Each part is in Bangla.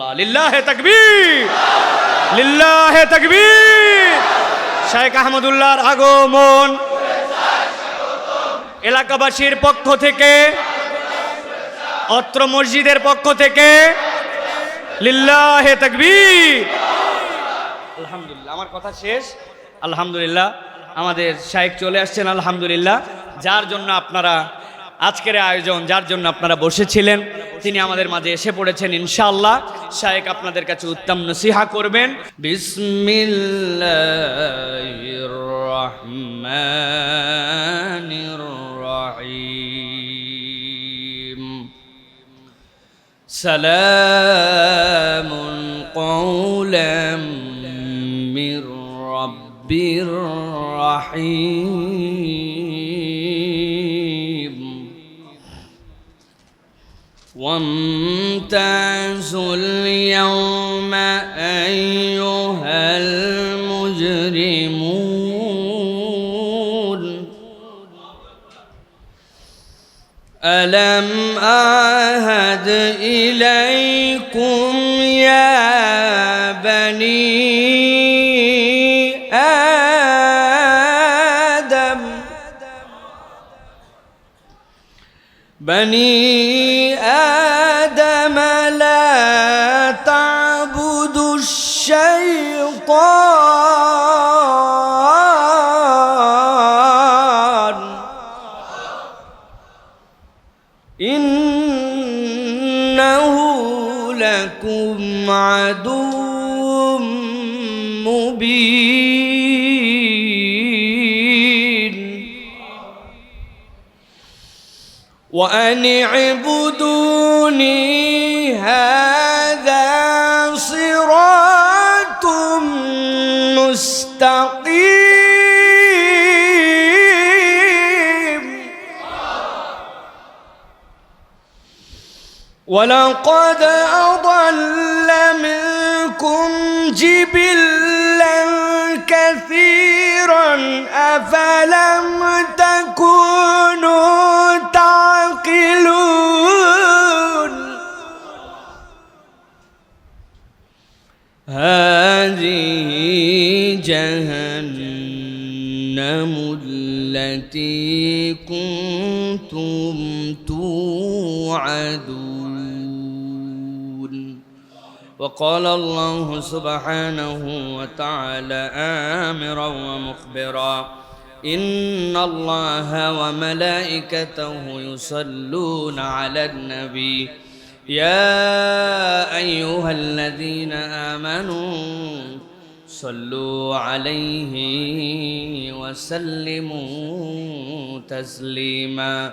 আল্লাহ লিল্লাহে তাকবীর। লিল্লাহে তাকবীর। শেখ আহমদুল্লাহর আগমন। এলাকাবাসীর পক্ষ থেকে, অত্র মসজিদের পক্ষ থেকে, লিল্লাহে তাকবীর। আলহামদুলিল্লাহ, আমার কথা শেষ। আলহামদুলিল্লাহ, আমাদের শায়েক চলে আসছেন, আলহামদুলিল্লাহ। যার জন্য আপনারা আজকের আয়োজন যার জন্য আপনারা বসেছিলেন তিনি আমাদের মাঝে এসে পড়েছেন ইনশাআল্লাহ শায়েক আপনাদের কাছে উত্তম নসিহা করবেন বিসমিল্লাহির রহমানির রহিম سلام قولا من رب رحيم وامتازوا اليوم أيها المجرمون. ألم أعهد إليكم يا بني آدم؟ بني عدو مبين. وأن اعبدوني هذا صراط مستقيم. ولقد أضل منكم جبلا كثيرا أفلم تكونوا تعقلون؟ هذه جهنم التي كنتم توعدون. وقال الله سبحانه وتعالى آمرا ومخبرا. إن الله وملائكته يصلون على النبي. يا أيها الذين آمنوا صلوا عليه وسلموا تسليما.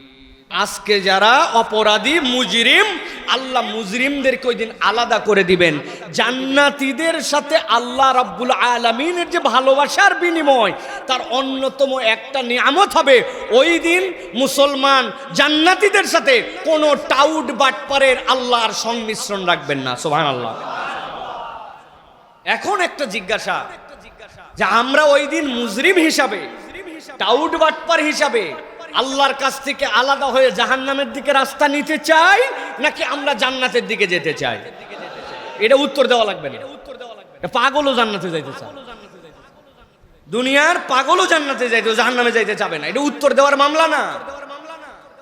আজকে যারা অপরাধী, মুজরিম, আল্লাহ মুজরিমদেরকে ওই দিন আলাদা করে দিবেন। জান্নাতীদের সাথে আল্লাহ রাব্বুল আলমিনের যে ভালোবাসার বিনিময়, তার অন্যতম একটা নিয়ামত হবে, ওই দিন মুসলমান জান্নাতীদের সাথে কোনো টাউট বাটপারের আল্লাহর সংমিশ্রণ রাখবেন না সোহান আল্লাহ এখন একটা জিজ্ঞাসা, যে আমরা ওই দিন মুজরিম হিসাবে, টাউট বাটপার হিসাবে আল্লাহর কাছ থেকে আলাদা হয়ে জাহান্নামের দিকে রাস্তা নিতে চাই, নাকি আমরা জান্নাতের দিকে যেতে চাই? এটা উত্তর দেওয়া লাগবে না। পাগলও জান্নাতে যাইতে চায়। দুনিয়ার পাগলও জান্নাতে যাইতে, জাহান্নামে যাইতে চাবে না। এটা উত্তর দেওয়ার মামলা না।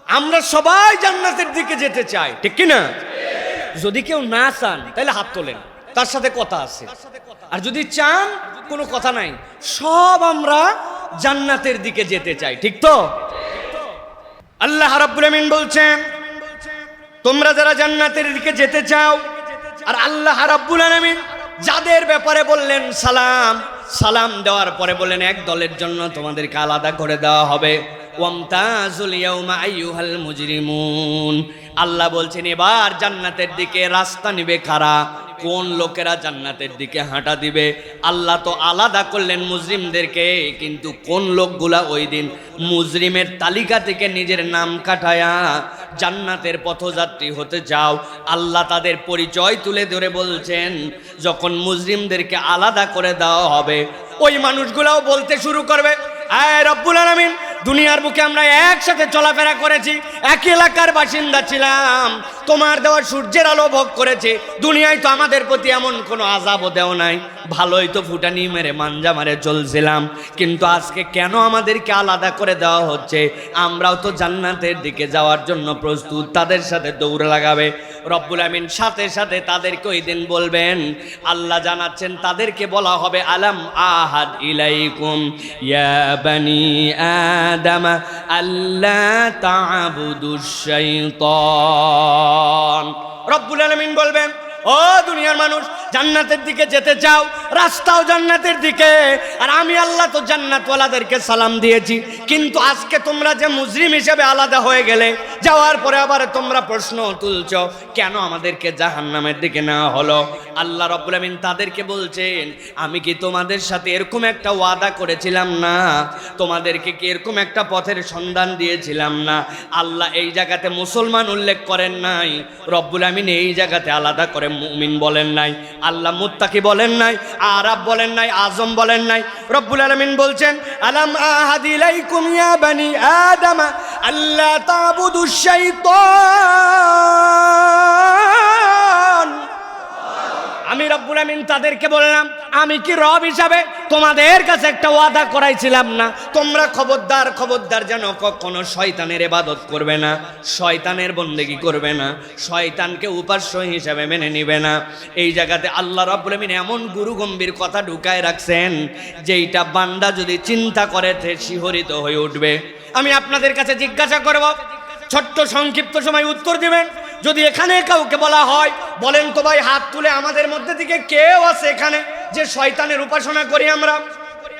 আমরা সবাই জান্নাতের দিকে যেতে চাই, ঠিক কি না যদি কেউ না চান, তাহলে হাত তোলেন। তার সাথে কথা আছে। আর যদি চান, কোনো কথা নাই। সব আমরা জান্নাতের দিকে যেতে চাই, ঠিক তো? আল্লাহ রাব্বুল আমিন বলছেন তোমরা যারা জান্নাতের দিকে যেতে চাও আর আল্লাহ রাব্বুল আলামিন যাদের ব্যাপারে বললেন সালাম সালাম দেওয়ার পরে বললেন, এক দলের জন্য তোমাদেরকে আলাদা করে দেওয়া হবে। আল্লাহ বলছেন, এবার জান্নাতের দিকে রাস্তা নিবে কারা? কোন লোকেরা জান্নাতের দিকে হাঁটা দিবে? আল্লাহ তো আলাদা করলেন মুসলিমদেরকে কিন্তু কোন লোকগুলা ওই দিন মুজরিমের তালিকা থেকে নিজের নাম কাটায়া জান্নাতের পথযাত্রী হতে যাও। আল্লাহ তাদের পরিচয় তুলে ধরে বলছেন, যখন মুসলিমদেরকে আলাদা করে দেওয়া হবে, ওই মানুষগুলাও বলতে শুরু করবে রব্বুল আলামিন, দুনিয়ার বুকে আমরা একসাথে চলাফেরা করেছি এক এলাকার বাসিন্দা ছিলাম, তোমার দেওয়া সূর্যের আলো ভোগ করেছে, দুনিয়ায় তো আমাদের প্রতি এমন কোনো আজাবও দেও নাই। ভালোই তো ফুটানি মেরে মাঞ্জা মারে চলছিলাম কিন্তু আজকে কেন আমাদেরকে আলাদা করে দেওয়া হচ্ছে? আমরাও তো জান্নাতের দিকে যাওয়ার জন্য প্রস্তুত, তাদের সাথে দৌড় লাগাবে। রব্বুল আমিন সাথে সাথে তাদেরকে ওই দিন বলবেন, আল্লাহ জানাচ্ছেন, তাদেরকে বলা হবে, আলাম আহাদ ইলাইকুম, ইয়া আদম আল্লাহ তা'বুদুশ রব্বুল আলামিন বলবেন, ও দুনিয়ার মানুষ জান্নাতের দিকে যেতে চাও, রাস্তাও জান্নাতের দিকে। আর আমি আল্লাহ তো জান্নাতওয়ালাদেরকে সালাম দিয়েছি। কিন্তু আজকে তোমরা যে মুসলিম হিসেবে আলাদা হয়ে গেলে, যাওয়ার পরে আবার তোমরা প্রশ্ন তুলছ, কেন আমাদেরকে জাহান্নামের দিকে নেওয়া হলো? আল্লাহ রব্বুল আমিন তাদেরকে বলছেন, আমি কি তোমাদের সাথে এরকম একটা ওয়াদা করেছিলাম না? তোমাদেরকে কি এরকম একটা পথের সন্ধান দিয়েছিলাম না? আল্লাহ এই জায়গাতে মুসলমান উল্লেখ করেন নাই। রব্বুল আমিন এই জায়গাতে আলাদা করে মুমিন বলেন নাই। আল্লাহ মুত্তাকি বলেন নাই, আরব বলেন নাই, আজম বলেন নাই। রব্বুল আলামিন বলছেন, আলাম আহাদিলাইকুম ইয়া বানি আদম আল্লাহ তাবুদুশ শাইতান আমি রব্বুল আমিন তাদেরকে বললাম, আমি কি রব হিসাবে তোমাদের কাছে একটা ওয়াদা করাইছিলাম না? তোমরা খবরদার খবরদার যেন কখনো শয়তানের এবাদত করবে না, শয়তানের বন্দেগি করবে না, শয়তানকে উপাস্য হিসাবে মেনে নিবে না। এই জায়গাতে আল্লাহ রব্বুল আমিন এমন গুরু গম্ভীর কথা ঢুকায় রাখছেন, যেইটা বান্দা যদি চিন্তা করে শিহরিত হয়ে উঠবে। আমি আপনাদের কাছে জিজ্ঞাসা করব, ছোট্ট সংক্ষিপ্ত সময় উত্তর দিবেন? যদি এখানে কাউকে বলা হয়, বলেন তো ভাই, হাত তুলে আমাদের মধ্যে থেকে কেউ আছে এখানে যে শয়তানের উপাসনা করি আমরা?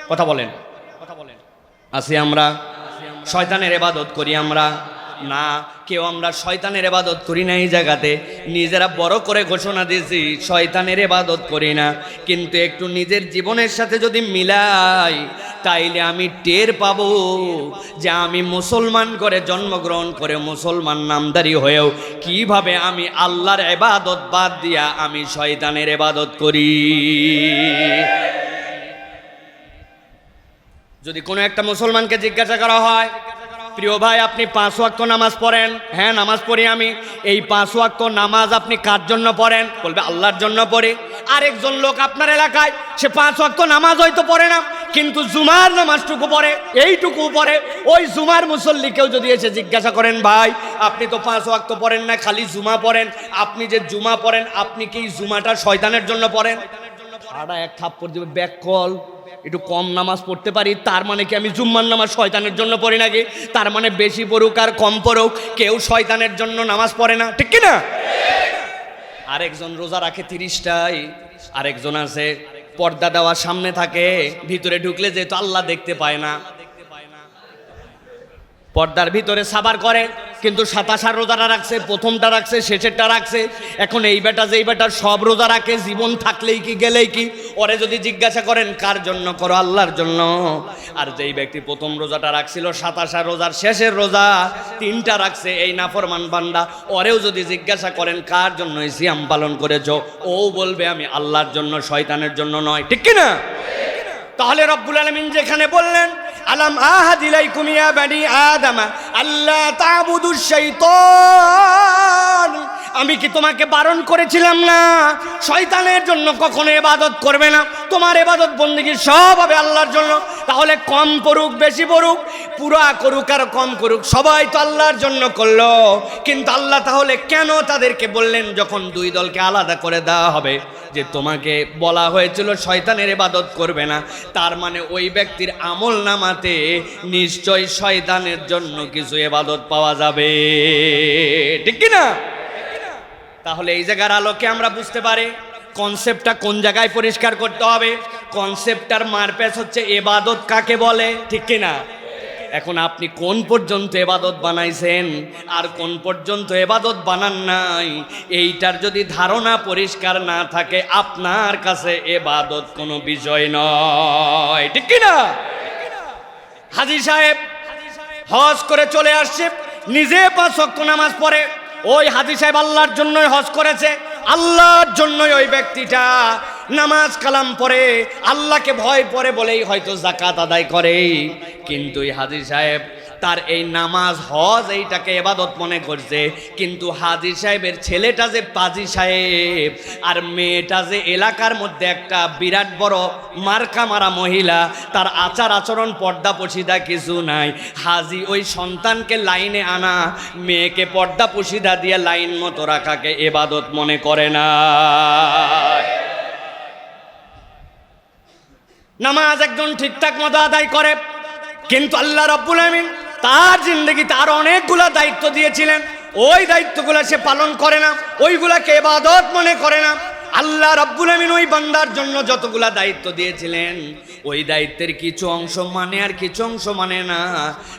কথা বলেন। কথা বলেন আছি আমরা। শয়তানের এবাদত করি আমরা। না, কেউ আমরা শয়তানের এবাদত করি না এই জায়গাতে। নিজেরা বড় করে ঘোষণা দিয়েছি, শয়তানের এবাদত করি না। কিন্তু একটু নিজের জীবনের সাথে যদি মিলাই, তাইলে আমি টের পাবো যে আমি মুসলমান করে জন্মগ্রহণ করে মুসলমান নামদারি হয়েও কীভাবে আমি আল্লাহর এবাদত বাদ দিয়া আমি শয়তানের এবাদত করি। যদি কোনো একটা মুসলমানকে জিজ্ঞাসা করা হয় প্রিয় ভাই, আপনি পাঁচ ওয়াক্ত নামাজ পড়েন। হ্যাঁ নামাজ পড়ি আমি। এই পাঁচ ওয়াক্ত নামাজ আপনি কার জন্য পড়েন? বলবে, আল্লাহর জন্য পড়ে। আরেকজন লোক আপনার এলাকায়, সে পাঁচ ওয়াক্ত নামাজ হয়তো পড়ে না, কিন্তু জুমার নামাজটুকু পড়ে এইটুকু পড়ে। ওই জুমার মুসল্লিকেও যদি এসে জিজ্ঞাসা করেন, ভাই, আপনি তো পাঁচ ওয়াক্ত পড়েন না, খালি জুমা পড়েন। আপনি যে জুমা পড়েন, আপনি কি জুমাটা শয়তানের জন্য পড়েন? সারা এক থাপ্পড় দিবে, ব্যাক কল। একটু কম নামাজ পড়তে পারি, তার মানে কি আমি জুম্মার নামাজ শয়তানের জন্য পড়ি নাকি? তার মানে বেশি পড়ুক আর কম পড়ুক, কেউ শয়তানের জন্য নামাজ পড়ে না, ঠিক কি না আরেকজন রোজা রাখে তিরিশটাই, আরেকজন আছে, পর্দা দেওয়ার সামনে থাকে, ভিতরে ঢুকলে যেহেতু আল্লাহ দেখতে পায় না। পর্দার ভিতরে সাবার করে কিন্তু সাতাশার রোজাটা রাখছে, প্রথমটা রাখছে, শেষেরটা রাখছে। এখন এই বেটা যেই বেটা সব রোজা রাখে, জীবন থাকলেই কি, গেলেই কি? ওরে যদি জিজ্ঞাসা করেন, কার জন্য করো? আল্লাহর জন্য? আর যেই ব্যক্তি প্রথম রোজাটা রাখছিল সাতাশা রোজার শেষের রোজা, তিনটা রাখছে, এই নাফরমান বান্দা, ওরেও যদি জিজ্ঞাসা করেন, কার জন্য এই সিয়াম পালন করেছ? ও বলবে, আমি আল্লাহর জন্য, শয়তানের জন্য নয়। ঠিক কি না তাহলে রব্বুল আলমিন যেখানে বললেন আলাম আহাদ ইলাইকুম ইয়া বানি আদম আল্লাহ তাবুদুশ শাইতান। আমি কি তোমাকে বারণ করেছিলাম না? শয়তানের জন্য কখনো ইবাদত করবে না। তোমার ইবাদত বন্দেগী সব হবে আল্লাহর জন্য। তাহলে কম পড়ুক, বেশি পড়ুক, পুরা করুক আর কম করুক, সবাই তো আল্লাহর জন্য করল। কিন্তু আল্লাহ তাহলে কেন তাদেরকে বললেন যখন দুই দলকে আলাদা করে দেওয়া হবে? যে তোমাকে বলা হয়েছিল শয়তানের এবাদত করবে না। তার মানে ওই ব্যক্তির আমল নামাতে নিশ্চয় শয়তানের জন্য কিছু এবাদত পাওয়া যাবে। ঠিক কি না তাহলে এই জায়গার আলোকে আমরা বুঝতে পারি কনসেপ্টটা কোন জায়গায় পরিষ্কার করতে হবে। কনসেপ্টটার মারপ্যাচ হচ্ছে এবাদত কাকে বলে, ঠিক কিনা? এখন আপনি কোন পর্যন্ত এবাদত বানাইছেন আর কোন পর্যন্ত এবাদত বানান নাই, এইটার যদি ধারণা পরিষ্কার না থাকে, আপনার কাছে এবাদত কোনো বিষয় নয়। ঠিক কিনা? হাজি সাহেব হজ করে চলে আসছে। নিজে পাঁচ শক্ত নামাজ পড়ে। ওই হাজি সাহেব আল্লাহর জন্যই হজ করেছে। আল্লাহর জন্যই ওই ব্যক্তিটা নামাজ কালাম পড়ে। আল্লাহকে ভয় পরে বলেই হয়তো জাকাত আদায় করে। কিন্তু এই হাজি সাহেব তার এই নামাজ হজ এইটাকে এবাদত মনে করছে। কিন্তু হাজি সাহেবের ছেলেটা যে পাজি সাহেব আর মেয়েটা যে এলাকার মধ্যে একটা বিরাট বড় মার্কা মারা মহিলা, তার আচার আচরণ, পর্দা পশিদা কিছু নাই। হাজি ওই সন্তানকে লাইনে আনা, মেয়েকে পর্দা পশিদা দিয়ে লাইন মতো রাখাকে এবাদত মনে করে না। নামাজ একজন ঠিকঠাক মতো আদায় করে, কিন্তু আল্লাহ রব্বুল আমিন তার জিন্দগি তার অনেকগুলা দায়িত্ব দিয়েছিলেন। ওই দায়িত্বগুলা সে পালন করে না। ওইগুলাকে এবাদত মনে করে না। আল্লাহ রব্বুল আমিন ওই বান্দার জন্য যতগুলা দায়িত্ব দিয়েছিলেন, ওই দায়িত্বের কিছু অংশ মানে আর কিছু অংশ মানে না।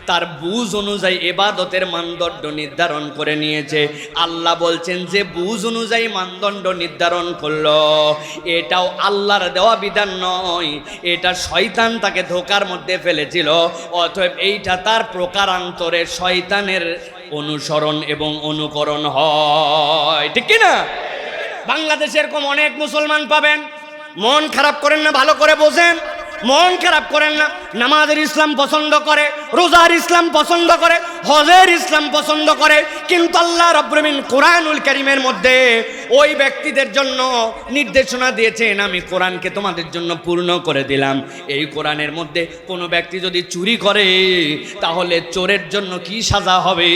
তার বুঝ অনুযায়ী এবাদতের মানদণ্ড নির্ধারণ করে নিয়েছে। আল্লাহ বলছেন যে বুঝ অনুযায়ী মানদণ্ড নির্ধারণ করল। এটাও আল্লাহর দেওয়া বিধান নয়। এটা শয়তান তাকে ধোকার মধ্যে ফেলেছিল। অতএব এইটা তার প্রকারান্তরে শয়তানের অনুসরণ এবং অনুকরণ হয়। ঠিক কি না বাংলাদেশে এরকম অনেক মুসলমান পাবেন। মন খারাপ করেন না ভালো করে বোঝেন। মন খারাপ করেন না। নামাজের ইসলাম পছন্দ করে, রোজার ইসলাম পছন্দ করে, হজের ইসলাম পছন্দ করে, কিন্তু আল্লাহ রব্রমিন কোরআনুল করিমের মধ্যে ওই ব্যক্তিদের জন্য নির্দেশনা দিয়েছেন, আমি কোরআনকে তোমাদের জন্য পূর্ণ করে দিলাম। এই কোরআনের মধ্যে কোনো ব্যক্তি যদি চুরি করে, তাহলে চোরের জন্য কি সাজা হবে?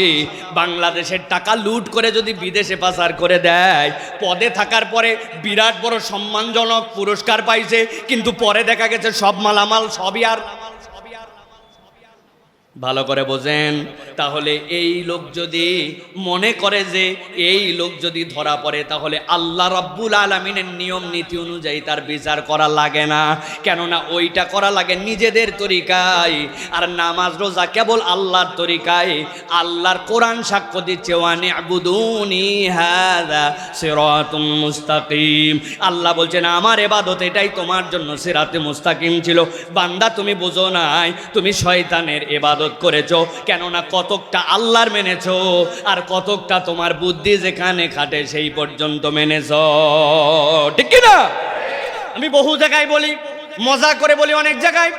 বাংলাদেশের টাকা লুট করে যদি বিদেশে পাচার করে দেয়, পদে থাকার পরে বিরাট বড় সম্মানজনক পুরস্কার পাইছে, কিন্তু পরে দেখা গেছে সব মালামাল সবই আর ভালো করে বোঝেন। তাহলে এই লোক যদি মনে করে যে এই লোক যদি ধরা পড়ে, তাহলে আল্লাহ রব্বুল আলমিনের নিয়ম নীতি অনুযায়ী তার বিচার করা লাগে না। কেননা ওইটা করা লাগে নিজেদের তরিকায়। আর নামাজ রোজা কেবল আল্লাহর তরিকায়। আল্লাহর কোরআন সাক্ষ্য দিচ্ছে, ওয়ানি আবুদুনি হাদা মুস্তাকিম। আল্লাহ বলছেন, আমার এবাদত এটাই তোমার জন্য সিরাতে মুস্তাকিম ছিল। বান্দা, তুমি বোঝো নাই, তুমি শয়তানের এবাদত করেছ, কেননা কতকটা আল্লাহর মেনেছো আর কতকটা তোমার বুদ্ধি যেখানে খাটে সেই পর্যন্ত মেনেছ। ঠিক কি না আমি বহু জায়গায় বলি, মজা করে বলি অনেক জায়গায়।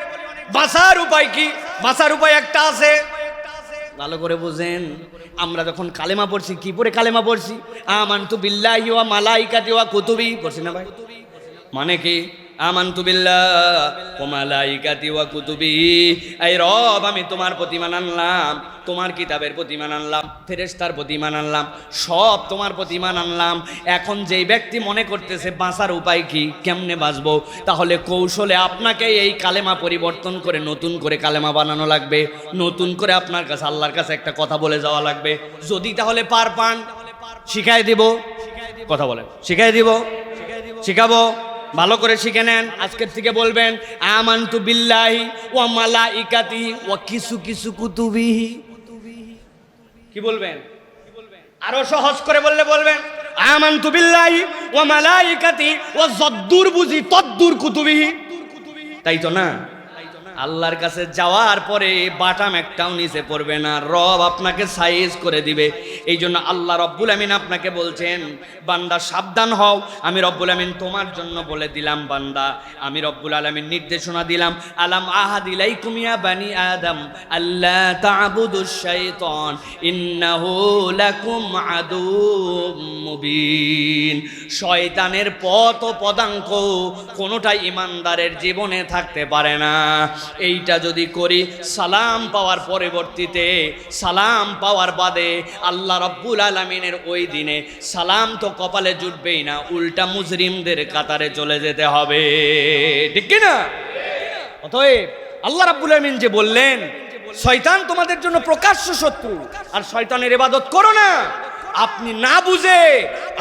বাঁচার উপায় কি? বাঁচার উপায় একটা আছে। ভালো করে বুঝেন, আমরা যখন কালেমা পড়ছি, কি পড়ে কালেমা পড়ছি? আমান্তু বিল্লাহি ওয়া মালাইকাতি ওয়া কুতুবি। পড়ছি না ভাই? মানে কি? আমান্তু বিল্লাহ ও মালাইকাতি ওয়া কুতুবি। এই রব, আমি তোমার প্রতিমান আনলাম, তোমার কিতাবের প্রতিমান আনলাম, ফেরেশতার প্রতিমান আনলাম, সব তোমার প্রতিমান আনলাম। এখন যেই ব্যক্তি মনে করতেছে বাঁচার উপায় কি, কেমনে বাঁচবো? তাহলে কৌশলে আপনাকে এই কালেমা পরিবর্তন করে নতুন করে কালেমা বানানো লাগবে। নতুন করে আপনার কাছে, আল্লাহর কাছে একটা কথা বলে যাওয়া লাগবে। যদি তাহলে পার পান, শিখাই দিব। কথা বলেন। শিখাই দিব। শিখাবো। ভালো করে শিখে নেন, আজকের থেকে বলবেন, আমান্তু বিল্লাহি ও মালা ইকাতি ও কিছু কিছু কুতুবিহি। কি বলবেন? আরও সহজ করে বললে বলবেন, আমান্তু বিল্লাহি ও মালা ইকাতি ও যদ্দুর বুঝি তদ্দুর কুতুবিহি। তাই তো না? আল্লাহর কাছে যাওয়ার পরে বাটাম একটাও নিচে পড়বে না। রব আপনাকে সাইজ করে দিবে। এই জন্য আল্লাহ রব্বুল আমিন আপনাকে বলছেন, বান্দা সাবধান হও। আমি রব্বুল আমিন তোমার জন্য বলে দিলাম বান্দা। আমি রব্বুল আলমিন নির্দেশনা দিলাম, আলাম আহাদিলাই কুমিয়া বানি আদম আল্লাহ শয়তানের পথ ও পদাঙ্ক কোনোটাই ইমানদারের জীবনে থাকতে পারে না। এইটা যদি করি, সালাম পাওয়ার পরবর্তীতে, সালাম পাওয়ার বাদে আল্লাহ রব্বুল আলমিনের ওই দিনে সালাম তো কপালে জুটবেই না, উল্টা মুজরিমদের কাতারে চলে যেতে হবে। ঠিক কি না অতএব আল্লাহ রাব্বুল আমিন যে বললেন, শয়তান তোমাদের জন্য প্রকাশ্য শত্রু, আর শয়তানের ইবাদত করো না। আপনি না বুঝে,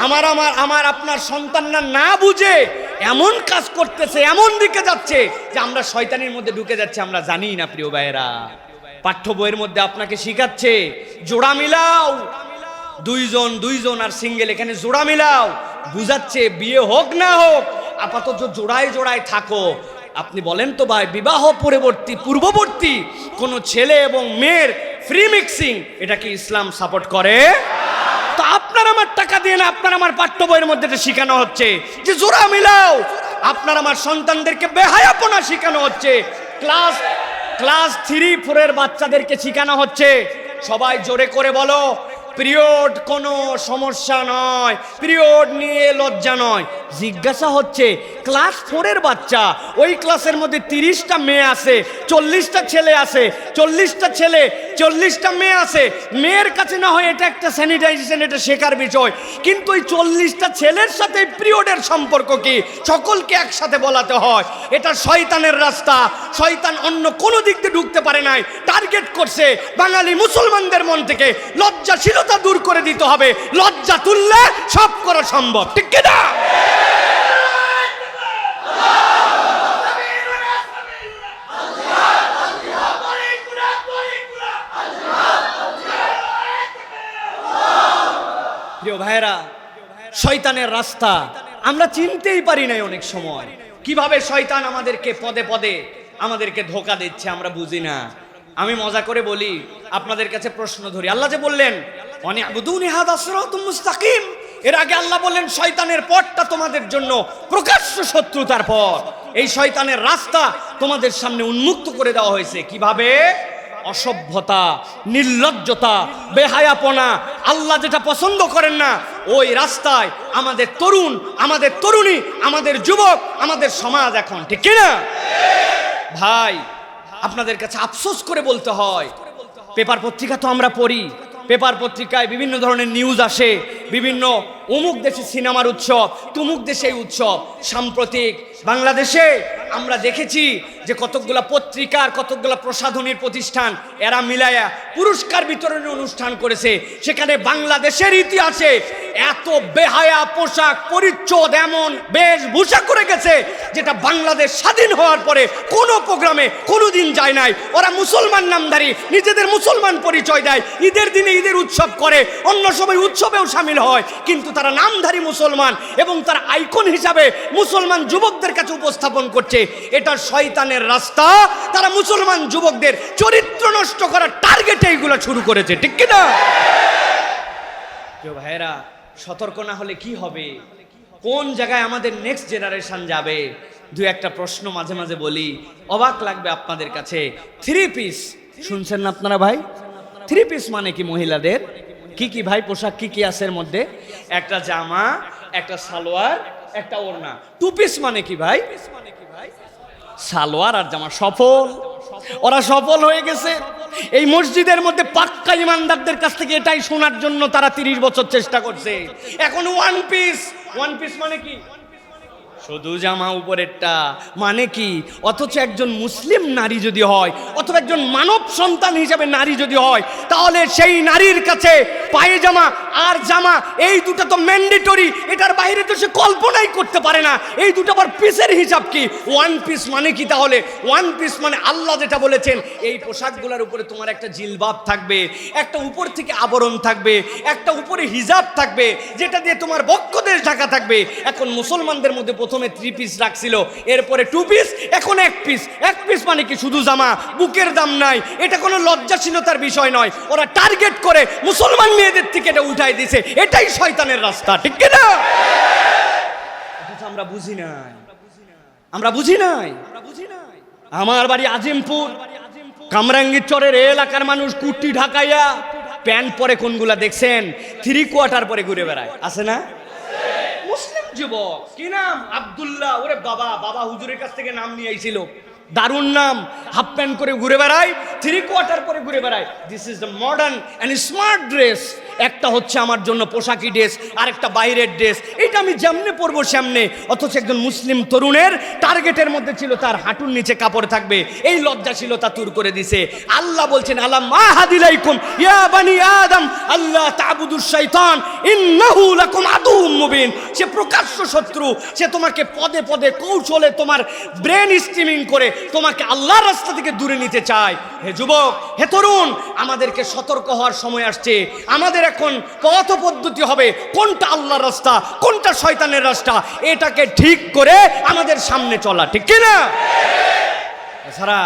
আমার আমার আমার আপনার সন্তানরা না বুঝে এমন কাজ করতেছে, এমন দিকে যাচ্ছে যে আমরা শয়তানির মধ্যে ঢুকে যাচ্ছে, আমরা জানি না, প্রিয় ভাইয়েরা। পাঠ্য বইয়ের মধ্যে আপনাকে শিখাচ্ছে, জোড়া মিলাও। দুইজন দুইজন আর সিঙ্গেল এখানে জোড়া মিলাও। বুঝাচ্ছে, বিয়ে হোক না হোক, আপাতত জোড়ায় জোড়ায় থাকো। আপনি বলেন তো ভাই, বিবাহ পরবর্তী, পূর্ববর্তী কোন ছেলে এবং মেয়ের ফ্রি মিক্সিং এটা কি ইসলাম সাপোর্ট করে? তো আপনার আমার টাকা দিয়ে না, আপনার আমার পাঠ্য বইয়ের মধ্যে এটা শেখানো হচ্ছে। যে জোড়া মিলাও, আপনার আমার সন্তানদেরকে বেহায়াপনা শেখানো হচ্ছে। ক্লাস ক্লাস থ্রি, ফোরের বাচ্চাদেরকে শেখানো হচ্ছে। সবাই জোরে করে বলো পিরিয়ড কোনো সমস্যা নয়, পিরিয়ড নিয়ে লজ্জা নয়। জিজ্ঞাসা হচ্ছে, ক্লাস ফোরের বাচ্চা, ওই ক্লাসের মধ্যে তিরিশটা মেয়ে আছে, চল্লিশটা ছেলে আছে, চল্লিশটা ছেলে, চল্লিশটা মেয়ে আছে। মেয়ের কাছে না হয় এটা একটা স্যানিটাইজেশন এটা শেখার বিষয়। কিন্তু ওই চল্লিশটা ছেলের সাথে পিরিয়ডের সম্পর্ক কি? সকলকে একসাথে বলাতে হয়। এটা শয়তানের রাস্তা। শয়তান অন্য কোনো দিক দিয়ে ঢুকতে পারে নাই। টার্গেট করছে বাঙালি মুসলমানদের মন থেকে। লজ্জাশীলতা দূর করে দিতে হবে। লজ্জা তুললে সব করা সম্ভব। ঠিক কিনা? ভাইরা শয়তানের রাস্তা আমরা চিনতেই পারি নাই অনেক সময়। কীভাবে শয়তান আমাদেরকে পদে পদে আমাদেরকে ধোকা দিচ্ছে আমরা বুঝি না। আমি মজা করে বলি, আপনাদের কাছে প্রশ্ন ধরি। আল্লাহ যে বললেন অনে আবুদুনি হাদা সিরাতুম মুস্তাকিম এর আগে আল্লাহ বললেন, শয়তানের পথটা তোমাদের জন্য প্রকাশ্য শত্রুতার পথ। এই শয়তানের রাস্তা তোমাদের সামনে উন্মুক্ত করে দেওয়া হয়েছে। কীভাবে? অসভ্যতা, নির্লজ্জতা, বেহায়াপনা। আল্লাহ যেটা পছন্দ করেন না, ওই রাস্তায় আমাদের তরুণ, আমাদের তরুণী, আমাদের যুবক, আমাদের সমাজ এখন। ঠিক কিনা? ভাই আপনাদের কাছে আফসোস করে বলতে হয়। পেপার পত্রিকা তো আমরা পড়ি। পেপার পত্রিকায় বিভিন্ন ধরনের নিউজ আসে। বিভিন্ন অমুক দেশে সিনেমার উৎসব, তুমুক দেশে উৎসব। সাম্প্রতিক বাংলাদেশে আমরা দেখেছি যে কতকগুলা পত্রিকার, কতকগুলা প্রসাধনীর প্রতিষ্ঠান, এরা মিলায়া পুরস্কার বিতরণের অনুষ্ঠান করেছে। সেখানে বাংলাদেশের ইতিহাসে এত বেহায়া পোশাক, পরিচ্ছদ এমন বেশভূষা করে গেছে যেটা বাংলাদেশ স্বাধীন হওয়ার পরে কোনো প্রোগ্রামে কোনোদিন যায় নাই। ওরা মুসলমান নামধারী, নিজেদের মুসলমান পরিচয় দেয়। ঈদের দিনে ঈদের উৎসব করে, অন্য সময় উৎসবেও সামিল হয়। কিন্তু তারা নামধারী মুসলমান এবং তার আইকন হিসাবে মুসলমান যুবকদের কাছে উপস্থাপন করছে। এটা শয়তানের রাস্তা। তারা মুসলমান যুবকদের চরিত্র নষ্ট করার টার্গেটে এইগুলো শুরু করেছে। ঠিক কিনা প্রিয় ভাইয়েরা, সতর্ক না হলে কি হবে? কোন জায়গায় আমাদের নেক্সট জেনারেশন যাবে? দু একটা প্রশ্ন মাঝে মাঝে বলি। অবাক লাগবে আপনাদের কাছে। থ্রি পিস শুনছেন না আপনারা ভাই? থ্রি পিস মানে কি মহিলাদের? কি কি ভাই পোশাক, কি কি আছে এর মধ্যে? একটা জামা, একটা সালোয়ার, একটা ওড়না। টু পিস মানে কি ভাই? সালোয়ার আর জামা সফল। ওরা সফল হয়ে গেছে। এই মসজিদের মধ্যে পাক্কা ইমানদারদের কাছ থেকে এটাই শোনার জন্য তারা তিরিশ বছর চেষ্টা করছে। এখন ওয়ান পিস ওয়ান পিস মানে কি? শুধু জামা উপরেরটা। মানে কি? অথচ একজন মুসলিম নারী যদি হয়, অথবা একজন মানব সন্তান হিসেবে নারী যদি হয়, তাহলে সেই নারীর কাছে পায়ে জামা আর জামা, এই দুটো তো ম্যান্ডেটরি এটার বাইরে তো সে কল্পনাই করতে পারে না। এই দুটো আবার পিসের হিসাব কি? ওয়ান পিস মানে কি তাহলে? ওয়ান পিস মানে আল্লাহ যেটা বলেছেন, এই পোশাকগুলোর উপরে তোমার একটা জিলবাব থাকবে, একটা উপর থেকে আবরণ থাকবে, একটা উপরে হিজাব থাকবে, যেটা দিয়ে তোমার বক্ষদেশ ঢাকা থাকবে। এখন মুসলমানদের মধ্যে প্রথমে থ্রি পিস রাখছিল, এরপরে টু পিস এখন এক পিস এক পিস মানে কি? শুধু জামা, বুকের দাম নাই এটা কোনো লজ্জাশীলতার বিষয় নয়। ওরা টার্গেট করে মুসলমান মেয়েদের থেকে এটা উঠাই দিছে এটাই শয়তানের রাস্তা, ঠিক অথচ আমরা বুঝি নাই। আমরা বুঝি নাই। আমার বাড়ি আজিমপুর। কামরাঙ্গীর চরের এলাকার মানুষ কুর্তি ঢাকাইয়া প্যান্ট পরে কোনগুলা দেখছেন? থ্রি কোয়ার্টার পরে ঘুরে বেড়ায়। আছে না? মুসলিম যুবক। কি নাম? আব্দুল্লাহ। ওরে বাবা বাবা হুজুরের কাছ থেকে নাম নিয়ে আইছিল। দারুণ নাম। হাফ প্যান্ট করে ঘুরে বেড়ায় থ্রি কোয়ার্টার পরে ঘুরে বেড়ায় this is the modern and smart dress একটা হচ্ছে আমার জন্য পোশাকি ড্রেস আর একটা বাইরের ড্রেস এটা আমি যেমনে পরবো সামনে। অথচ একজন মুসলিম তরুণের টার্গেটের মধ্যে ছিল তার হাঁটুর নিচে কাপড় থাকবে। এই লজ্জাশীলতা তুর করে দিছে। আল্লাহ বলছেন আল্লাহ মাহাদিলাইকুম ইয়া বানি আদম, আল্লাহ তাবুদুর শৈতান ইন্নাহু লাকুম আদুউম মুবিন। সে প্রকাশ্য শত্রু, সে তোমাকে পদে পদে কৌশলে তোমার ব্রেন স্টিমিং করে তোমাকে আল্লাহর রাস্তা থেকে দূরে নিতে চায় হে যুবক, হে তরুণ, আমাদেরকে সতর্ক হওয়ার সময় আসছে। আমাদের এখন পথ পদ্ধতি হবে কোনটা আল্লাহর রাস্তা, কোনটা শয়তানের রাস্তা, এটাকে ঠিক করে আমাদের সামনে চলা, ঠিক কিনা এছাড়া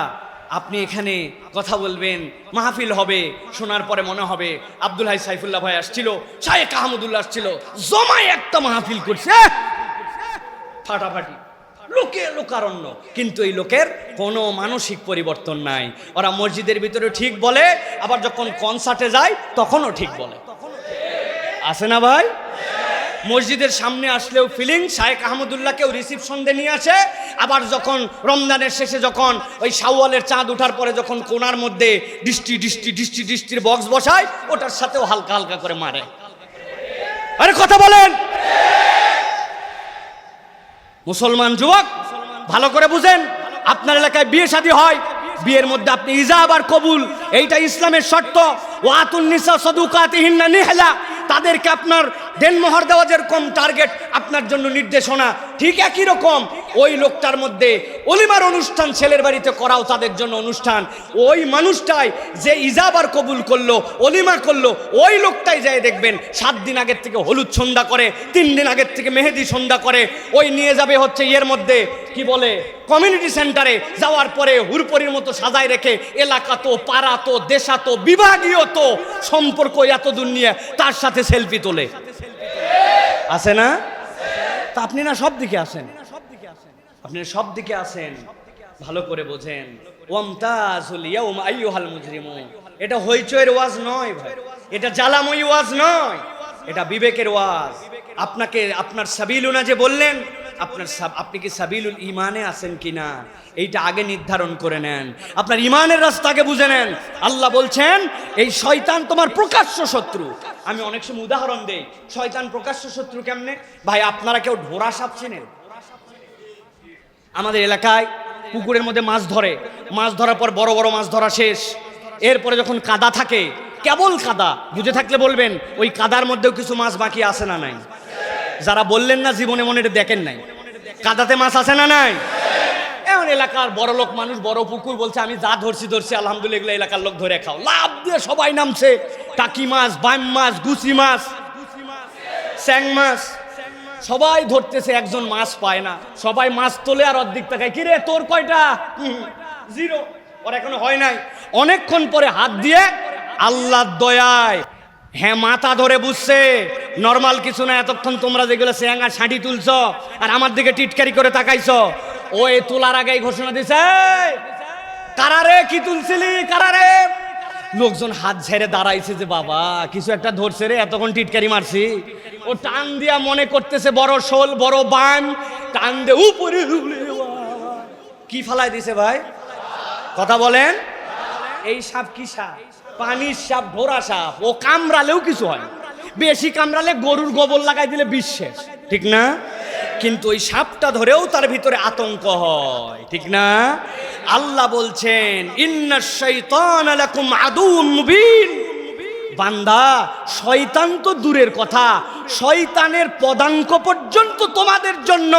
আপনি এখানে কথা বলবেন, মাহফিল হবে, শোনার পরে মনে হবে আব্দুল হাই সাইফুল্লাহ ভাই আসছিল, শায়েক আহমদুল্লাহ আসছিল, জমায় একটা মাহফিল করছে। ফাটাফাটি। লোকে লোকারণ্য। কিন্তু এই লোকের কোনো মানসিক পরিবর্তন নাই। ওরা মসজিদের ভিতরে ঠিক বলে, আবার যখন কনসার্টে যায়, তখনও ঠিক বলে। আছে না ভাই? মসজিদের সামনে আসলেও ফিলিং শায়েক আহমদুল্লাহকেও রিসিপশন দিয়ে নিয়ে আসে, আবার যখন রমজানের শেষে যখন ওই শাওয়ালের চাঁদ ওঠার পরে যখন কোনার মধ্যে ডিস্টি ডিস্টি ডিস্টি ডিস্টির বক্স বসায়, ওটার সাথেও হালকা হালকা করে মারে। আরে কথা বলেন! মুসলমান যুবক, ভালো করে বুঝেন, আপনার এলাকায় বিয়ে শাদী হয়, বিয়ের মধ্যে আপনি ইজাব আর কবুল, এইটা ইসলামের শর্ত। ওয়াতুন্নিসা সদুকাতিহিন্না নিহেলা, তাদেরকে আপনার দেনমোহর দেওয়া যেরকম টার্গেট আপনার জন্য নির্দেশনা, ঠিক একই রকম। ওই লোকটার মধ্যে অলিমার অনুষ্ঠান, ছেলের বাড়িতে করাও তাদের জন্য অনুষ্ঠান। ওই মানুষটাই যে ইজাব আর কবুল করল, অলিমা করল, ওই লোকটাই যায় দেখবেন, সাত দিন আগের থেকে হলুদ সন্ধ্যা করে, তিন দিন আগের থেকে মেহেদি সন্ধ্যা করে, ওই নিয়ে যাবে হচ্ছে ইয়ের মধ্যে, কি বলে কমিউনিটি সেন্টারে যাওয়ার পরে হুরপরির মতো সাজায় রেখে, এলাকা তো, পাড়া তো, দেশা তো, বিভাগীয় তো, সম্পর্ক এত দূর নিয়ে তার সাথে সেলফি তোলে। আছে না? তা আপনি না সব দিকে আসেন। আপনি সব দিকে আসেন। ভালো করে বোঝেন। ওয়ামতাজুল ইয়াউম আইয়ুহাল এটা হইচয়ের ওয়াজ নয় ভাই। এটা জ্বালাময়ী ওয়াজ নয়। এটা বিবেকের ওয়াজ। আপনাকে, আপনার সাবিলুনা যে বললেন আপনার আপনি কি সাবিলুল ইমানে আছেন কিনা? এইটা আগে নির্ধারণ করে নেন। আপনার ইমানের রাস্তাকে বুঝে নেন। আল্লাহ বলছেন, এই শয়তান তোমার প্রকাশ্য শত্রু। আমি অনেক সময় উদাহরণ দেই। শয়তান প্রকাশ্য শত্রু কেমনে? ভাই, আপনারা কেউ ঢোরা সাপ চেনেন? আমাদের এলাকায় পুকুরের মধ্যে মাছ ধরে। মাছ ধরার পর বড় বড় মাছ ধরা শেষ। এরপরে যখন কাদা থাকে, কেবল কাদা, বুঝে থাকলে বলবেন, ওই কাদার মধ্যেও কিছু মাছ বাকি আছে না নাই? যারা বললেন না জীবনে মনে এটা দেখেন নাই। কাদাতে মাছ আছে না নাই? এমন এলাকার বড় লোক মানুষ, বড় পুকুর বলছে, আমি যা ধরছি ধরছি, আলহামদুলিল্লাহ, এগুলো এলাকার লোক ধরে খাও। লাভ দিয়ে সবাই নামছে। টাকি মাছ বাইম মাছ, গুচি মাছ, স্যাং মাছ। সবাই ধরতেছে, একজন মাছ পায় না। সবাই মাছ তোলে আর অর্ধেক টাকায়, কিরে, তোর কয়টা? জিরো। ওর এখনও হয় নাই। অনেকক্ষণ পরে হাত দিয়ে আল্লাহ দয়ায় হ্যাঁ মাথা ধরে বুঝছে। নর্মাল কিছু না এতক্ষণ তোমরা যেগুলো স্যাঙ্গা ছাঁটি তুলছ আর আমার দিকে টিটকারি করে তাকাইছ ও এ তোলার আগেই ঘোষণা দিছে "এই, কারারে কি তুলছিলি? কারারে? লোকজন হাত ঝেড়ে দাঁড়াইছে যে বাবা কিছু একটা ধরছে রে এতক্ষণ টিটকারি মারছি। ও টান দিয়া মনে করতেছে বড় শোল বড় বান টান দে উপরে। কি ফালাই দিছে ভাই? কথা বলেন? এই সাপ কি সাপ? পানির সাপ ঢোরা সাপ, ও কামড়ালেও কিছু হয় বেশি কামড়ালে গরুর গোবর লাগাই দিলে বিশ্বাস ঠিক না? কিন্তু ওই সাপটা ধরেও তার ভিতরে আতঙ্ক হয়। ঠিক না? আল্লাহ বলছেন ইন্না লাকুম আদুউম মুবিন। বান্দা, শয়তান তো দূরের কথা। শয়তানের পদাঙ্ক পর্যন্ত তোমাদের জন্য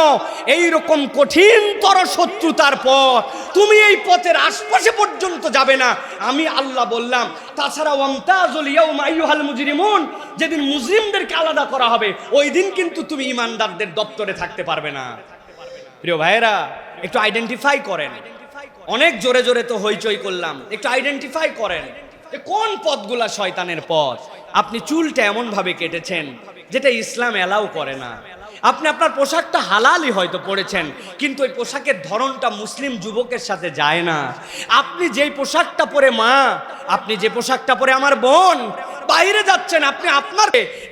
এই রকম কঠিনতর শত্রুতার পথ। তুমি এই পথের আশপাশে পর্যন্ত যাবে না। আমি আল্লাহ বললাম তাছাড়া ওয়ামতাজুল ইয়াউমা আইয়ুহাল মুজরিমুন, যেদিন মুসলিমদেরকে আলাদা করা হবে, ওই দিন কিন্তু তুমি ইমানদারদের দপ্তরে থাকতে পারবে না। প্রিয় ভাইয়েরা, একটু আইডেন্টিফাই করেন। অনেক জোরে জোরে তো হইচই করলাম, একটু আইডেন্টিফাই করেন। কোন পথগুলা শয়তানের পথ? আপনি চুলটা এমন ভাবে কেটেছেন, যেটা ইসলাম এলাও করে না। আপনি আপনার পোশাকটা হালালই হয়তো পরেছেন, কিন্তু ওই পোশাকের ধরনটা মুসলিম যুবকের সাথে যায় না। আপনি যেই পোশাকটা পরে মা, আপনি যে পোশাকটা পরে আমার বোন বাইরে যাচ্ছেন, আপনি আপনার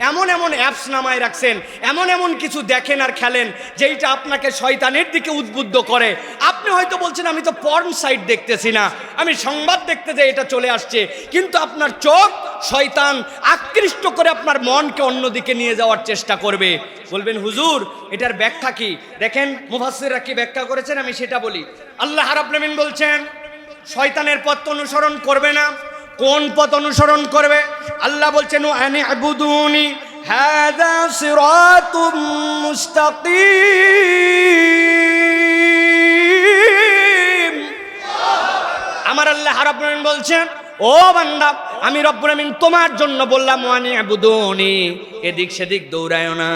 এমন এমন অ্যাপস নামায় রাখছেন, এমন এমন কিছু দেখেন আর খেলেন, যেইটা আপনাকে শয়তানের দিকে উদ্বুদ্ধ করে। আপনি হয়তো বলছেন, আমি তো পর্ন সাইট দেখতেছি না, আমি সংবাদ দেখতে যে এটা চলে আসছে। কিন্তু আপনার চোখ শয়তান আকৃষ্ট করে আপনার মনকে অন্যদিকে নিয়ে যাওয়ার চেষ্টা করবে। বলবেন, হুজুর, এটার ব্যাখ্যা কি? দেখেন, মুফাসসিররা কি ব্যাখ্যা করেছেন? আমি সেটা বলি। আল্লাহ রাব্বুল বলছেন, শয়তানের পথ অনুসরণ করবে না। কোন পথ অনুসরণ করবে? আল্লাহ বলছেন আমার আল্লাহ রাব্বুল বলছেন, ও বান্দা, আমি রব্বুল আমিন তোমার জন্য বললাম ওয়ানি আবুদুনি, এদিক সেদিক দৌড়ায় না।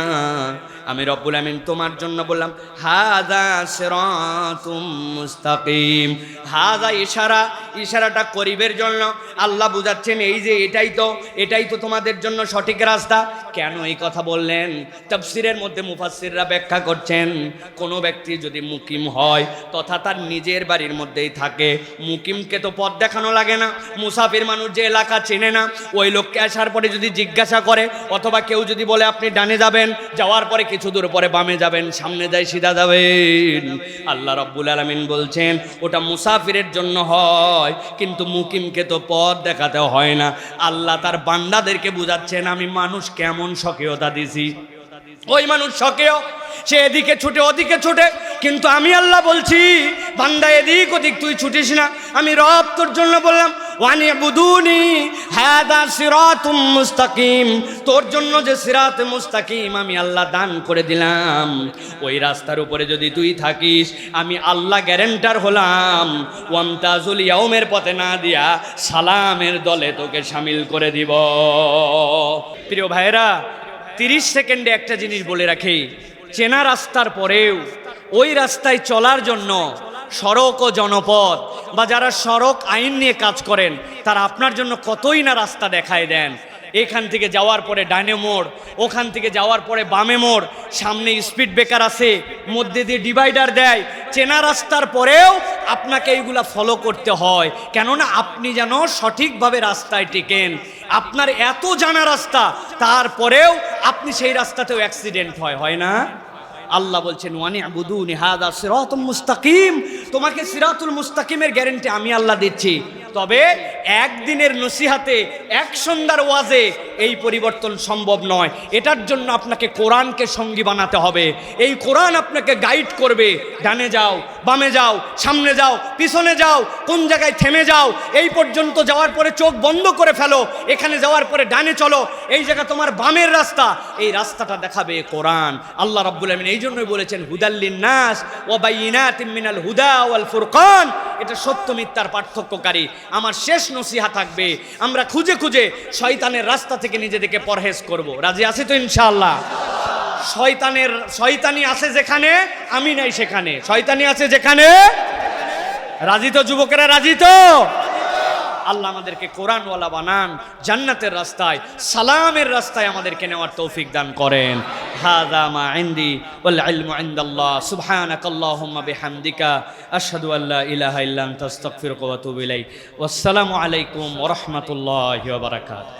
আমি রব্বুল আমিন তোমার জন্য বললাম হাদা সিরাতুম মুস্তাকিম। হাদা ইশারা, ইশারাটা করিবের জন্য। আল্লাহ বুঝাচ্ছেন, এই যে এটাই তো এটাই তো তোমাদের জন্য সঠিক রাস্তা। কেন এই কথা বললেন? তফসিরের মধ্যে মুফাসসিররা ব্যাখ্যা করছেন, কোনো ব্যক্তি যদি মুকিম হয়, তথা তার নিজের বাড়ির মধ্যেই থাকে, মুকিমকে তো পথ দেখানো লাগে না। মুসাফির মানুষ যে এলাকা চেনে না, ওই লোককে আসার পরে যদি জিজ্ঞাসা করে, অথবা কেউ যদি বলে, আপনি ডানে যাবেন, যাওয়ার পরে কিছু দূর পরে বামে যাবেন, সামনে যাই সিধা যাবেন। আল্লাহ রব্বুল আলমিন বলছেন, ওটা মুসাফিরের জন্য হয়, কিন্তু মুকিমকে তো পথ দেখাতে হয় না। আল্লাহ তার বান্দাদেরকে বুঝাচ্ছেন, আমি মানুষ কেমন সক্রিয়তা দিছি। ওই মানুষ সকেও সে এদিকে ছুটে, ওদিকে ছুটে। কিন্তু আমি আল্লাহ বলছি, বান্দা এদিক ওদিক, তুই ছুটিস না। আমি রব তোর জন্য বললাম ওয়ানি বুদুনি হাদা সিরাতুম মুস্তাকিম। তোর জন্য যে সিরাত মুস্তাকিম আমি আল্লাহ দান করে দিলাম। ওই রাস্তার উপরে যদি তুই থাকিস, আমি আল্লাহ গ্যারেন্টার হলাম। ওয়ামতাজুল ইয়াউমের পথে না দিয়া সালামের দলে তোকে সামিল করে দিব। প্রিয় ভাইরা তিরিশ সেকেন্ডে একটা জিনিস বলে রাখি, চেনা রাস্তার পরেও ওই রাস্তায় চলার জন্য সড়ক ও জনপথ বা যারা সড়ক আইন নিয়ে কাজ করেন, তারা আপনার জন্য কতই না রাস্তা দেখায় দেন। এখান থেকে যাওয়ার পরে ডাইনে মোড়, ওখান থেকে যাওয়ার পরে বামে মোড়, সামনে স্পিড ব্রেকার আছে, মধ্যে দিয়ে ডিভাইডার দেয়, চেনা রাস্তার পরেও আপনাকে এইগুলা ফলো করতে হয়। কেননা আপনি যেন সঠিকভাবে রাস্তায় টেকেন। আপনার এত জানা রাস্তা, তারপরেও আপনি সেই রাস্তাতেও অ্যাক্সিডেন্ট হয় হয় না? আল্লাহ বলছেন, ওয়ানি আবুদুনি হাদা সিরাতুল মুস্তাকিম। তোমাকে সিরাতুল মুস্তাকিমের গ্যারেন্টি আমি আল্লাহ দিচ্ছি। তবে একদিনের নসিহাতে, এক সন্ধ্যার ওয়াজে এই পরিবর্তন সম্ভব নয়। এটার জন্য আপনাকে কোরআনকে সঙ্গী বানাতে হবে। এই কোরআন আপনাকে গাইড করবে। ডানে যাও, বামে যাও, সামনে যাও, পিছনে যাও, কোন জায়গায় থেমে যাও, এই পর্যন্ত যাওয়ার পরে চোখ বন্ধ করে ফেলো, এখানে যাওয়ার পরে ডানে চলো, এই জায়গা তোমার বামের রাস্তা। এই রাস্তাটা দেখাবে কোরআন। আল্লাহ রাব্বুল আমিন এই জন্যই বলেছেন হুদাল্লিন নাস মিনাল হুদা ওয়াল ফুরকান। এটা সত্য মিথ্যার পার্থক্যকারী। আমার শেষ নসিহা থাকবে, আমরা খুঁজে খুঁজে শয়তানের রাস্তা থেকে নিজেদেরকে পরহেজ করব। রাজি আছি তো ইনশাআল্লাহ? শয়তানের, শয়তানি আছে যেখানে, আমি নাই সেখানে। শয়তানি আছে যেখানে? রাজি তো যুবকেরা, রাজি তো? আল্লাহ আমাদেরকে কোরআনওয়ালা বানান, জান্নাতের রাস্তায়, সালামের রাস্তায় আমাদেরকে নেওয়ার তৌফিক দান করেন। হাদা মা ইনদি ওয়াল ইলমু ইনদাল্লাহ। সুবহানাক আল্লাহুম্মা বিহামদিকা। আশহাদু আল্লা ইলাহা ইল্লা আনতা, আস্তাগফিরুকা ওয়া আতুবু ইলাইক। ওয়াসসালামু আলাইকুম ওরহমতুল্লাহ বারাকাতুহু।